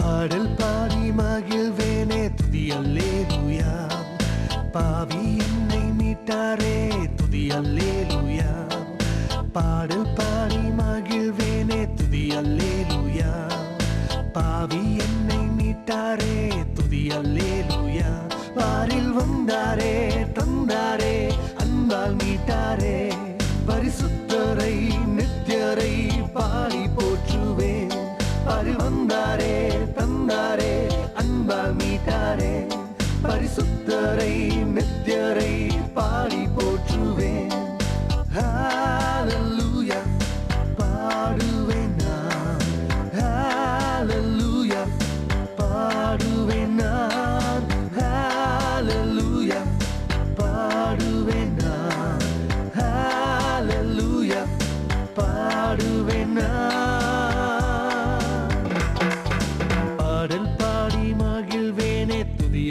പാടൽ പാടി മകിൽ വേനെ തുതിയല്ലേ പാവിയും கேட்டாரே மீட்டாரே துதி அல்லேலூயா பாடல் பாடி மகிழ்வேனே துதி அல்லேலூயா பாவி என்னை மீட்டாரே துதி அல்லேலூயா வாரில் வந்தாரே தந்தாரே அன்பால் மீட்டாரே. பரிசுத்தரை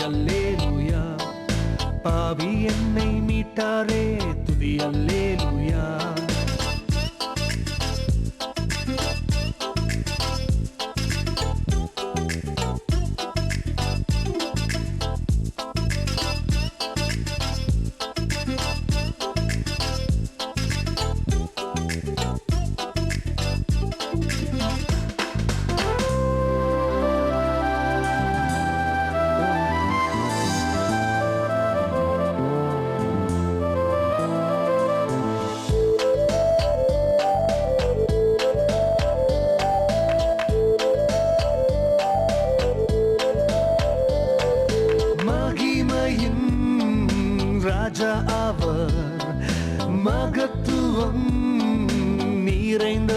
அல்லேலூயா. பாவி என்னை மீட்டாரே துதி அல்லேலூயா. மகத்துவம் நிறைந்த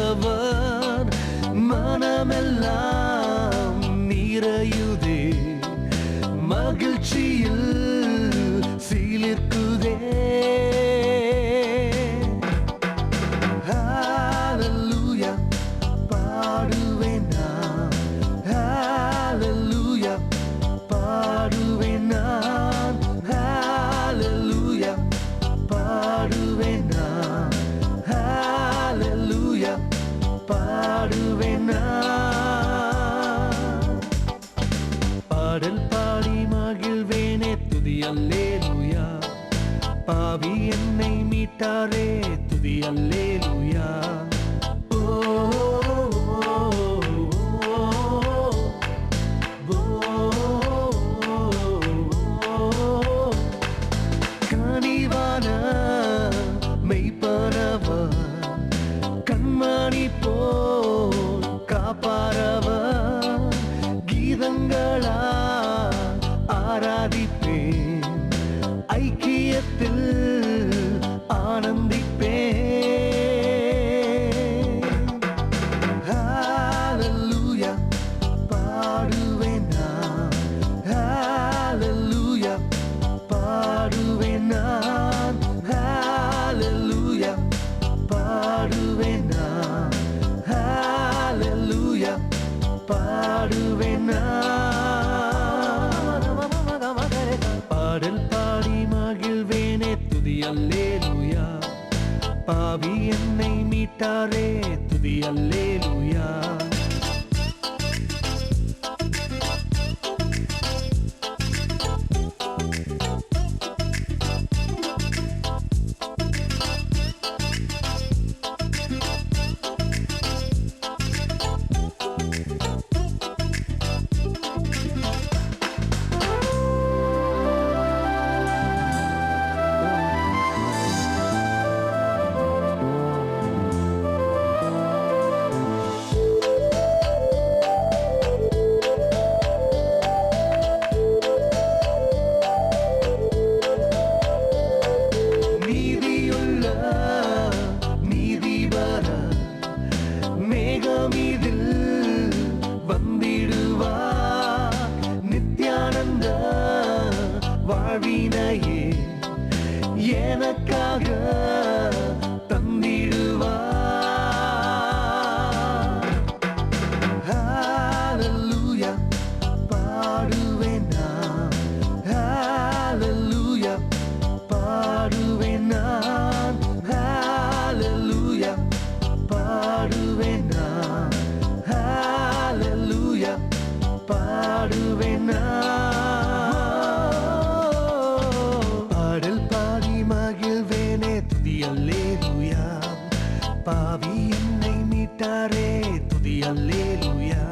பாவி என்னை மீட்டாரே துதி ஓ, ஓ, கனிவான மெய்ப்பனவர் கண்மணி போல் வினையே எனக்காக தந்திடுவார். ஹாலலூயா பாடுவேன் நான். ஹாலலூயா பாடுவேன் நான். ஹாலலூயா பாடுவேன் நான். ஹாலலூயா பாடு கேட்டாரே மீட்டாரே துதி அல்லேலூயா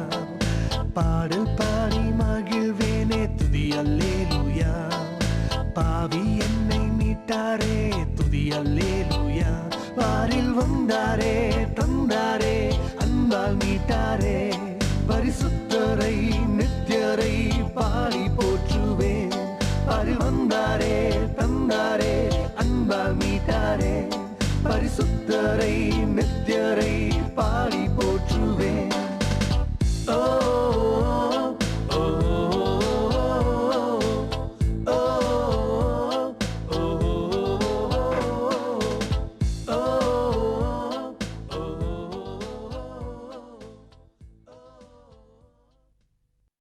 பாடல் பாடி மகிழ்வேனே துதி அல்லேலூயா பாவி என்னை மீட்டாரே துதி அல்லேலூயா வாரில் வந்தாரே தந்தாரே அன்பால் மீட்டாரே. பரிசுத்தரை நித்தியரை பாடி போற்றுவேன். வாரில் வந்தாரே தந்தாரே அன்பால் மீட்டாரே. பரிசுத்தரை நித்தியரை பாடி போ